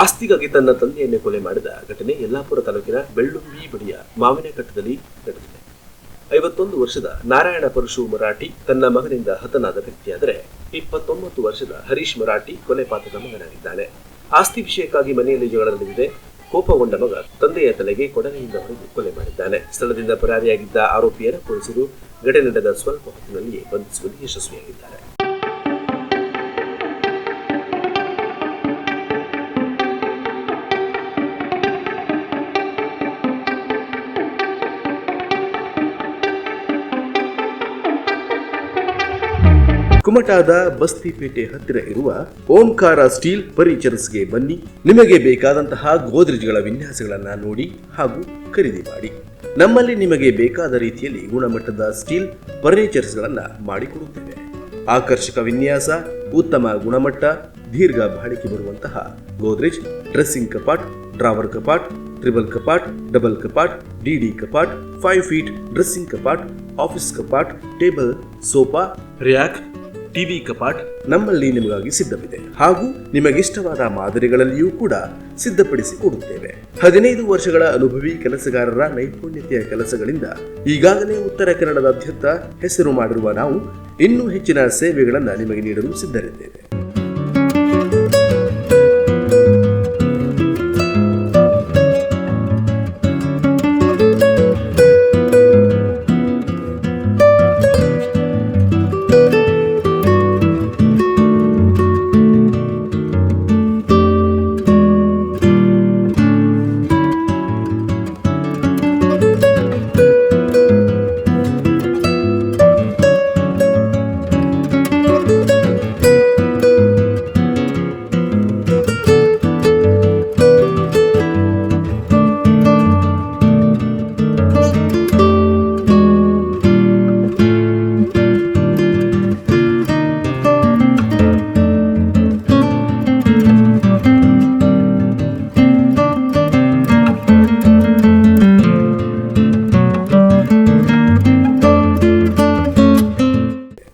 ಆಸ್ತಿಗಾಗಿ ತನ್ನ ತಂದೆಯನ್ನೇ ಕೊಲೆ ಮಾಡಿದ ಘಟನೆ ಯಲ್ಲಾಪುರ ತಾಲೂಕಿನ ಬೆಳ್ಳುಂಬಿ ಬಳಿಯ ಮಾವಿನಕಟ್ಟದಲ್ಲಿ ನಡೆದಿದೆ. ಐವತ್ತೊಂದು ವರ್ಷದ ನಾರಾಯಣ ಪರಶು ಮರಾಠಿ ತನ್ನ ಮಗನಿಂದ ಹತನಾದ ವ್ಯಕ್ತಿಯಾದರೆ ಇಪ್ಪತ್ತೊಂಬತ್ತು ವರ್ಷದ ಹರೀಶ್ ಮರಾಠಿ ಕೊಲೆ ಪಾತ್ರದ ಮಗನಾಗಿದ್ದಾನೆ ಆಸ್ತಿ ವಿಷಯಕ್ಕಾಗಿ ಮನೆಯಲ್ಲಿ ಜಗಳ ನಡೆದಿದೆ. ಕೋಪಗೊಂಡ ಮಗ ತಂದೆಯ ತಲೆಗೆ ಕೊಡಲಿಯಿಂದ ಹೊಡೆದು ಕೊಲೆ ಮಾಡಿದ್ದಾನೆ. ಸ್ಥಳದಿಂದ ಪರಾರಿಯಾಗಿದ್ದ ಆರೋಪಿಯನ್ನು ಪೊಲೀಸರು ಘಟನೆ ನಡೆದ ಸ್ವಲ್ಪ ಹೊತ್ತಿನಲ್ಲಿಯೇ ಬಂಧಿಸುವಲ್ಲಿ ಯಶಸ್ವಿಯಾಗಿದ್ದಾರೆ. ಕುಮಟಾದ ಬಸ್ತಿಪೇಟೆ ಹತ್ತಿರ ಇರುವ ಓಂಕಾರ ಸ್ಟೀಲ್ ಫರ್ನಿಚರ್ಸ್ಗೆ ಬನ್ನಿ. ನಿಮಗೆ ಬೇಕಾದಂತಹ ಗೋದ್ರೇಜ್ಗಳ ವಿನ್ಯಾಸಗಳನ್ನ ನೋಡಿ ಹಾಗೂ ಖರೀದಿ ಮಾಡಿ. ನಮ್ಮಲ್ಲಿ ನಿಮಗೆ ಬೇಕಾದ ರೀತಿಯಲ್ಲಿ ಗುಣಮಟ್ಟದ ಸ್ಟೀಲ್ ಫರ್ನಿಚರ್ಸ್ಗಳನ್ನ ಮಾಡಿಕೊಡುತ್ತೇವೆ. ಆಕರ್ಷಕ ವಿನ್ಯಾಸ, ಉತ್ತಮ ಗುಣಮಟ್ಟ, ದೀರ್ಘ ಬಾಳಿಕೆ ಬರುವಂತಹ ಗೋದ್ರೇಜ್, ಡ್ರೆಸ್ಸಿಂಗ್ ಕಪಾಟ್, ಡ್ರಾವರ್ ಕಪಾಟ್ ಟ್ರಿಬಲ್ ಕಪಾಟ್, ಡಬಲ್ ಕಪಾಟ್ ಡಿಡಿ ಕಪಾಟ್, ಫೈವ್ ಫೀಟ್ ಡ್ರೆಸ್ಸಿಂಗ್ ಕಪಾಟ್, ಆಫೀಸ್ ಕಪಾಟ್, ಟೇಬಲ್, ಸೋಫಾ, ರ್ಯಾಕ್ ಟಿವಿ ಕಪಾಟ್ ನಮ್ಮಲ್ಲಿ ನಿಮಗಾಗಿ ಸಿದ್ಧವಿದೆ. ಹಾಗೂ ನಿಮಗಿಷ್ಟವಾದ ಮಾದರಿಗಳಲ್ಲಿಯೂ ಕೂಡ ಸಿದ್ಧಪಡಿಸಿ ಕೊಡುತ್ತೇವೆ. ಹದಿನೈದು ವರ್ಷಗಳ ಅನುಭವಿ ಕೆಲಸಗಾರರ ನೈಪುಣ್ಯತೆಯ ಕೆಲಸಗಳಿಂದ ಈಗಾಗಲೇ ಉತ್ತರ ಕನ್ನಡದಾದ್ಯಂತ ಹೆಸರು ಮಾಡಿರುವ ನಾವು ಇನ್ನೂ ಹೆಚ್ಚಿನ ಸೇವೆಗಳನ್ನು ನಿಮಗೆ ನೀಡಲು ಸಿದ್ಧರಿದ್ದೇವೆ.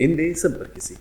ಹಿಂದೆ ಸಂಪರ್ಕಿಸಿ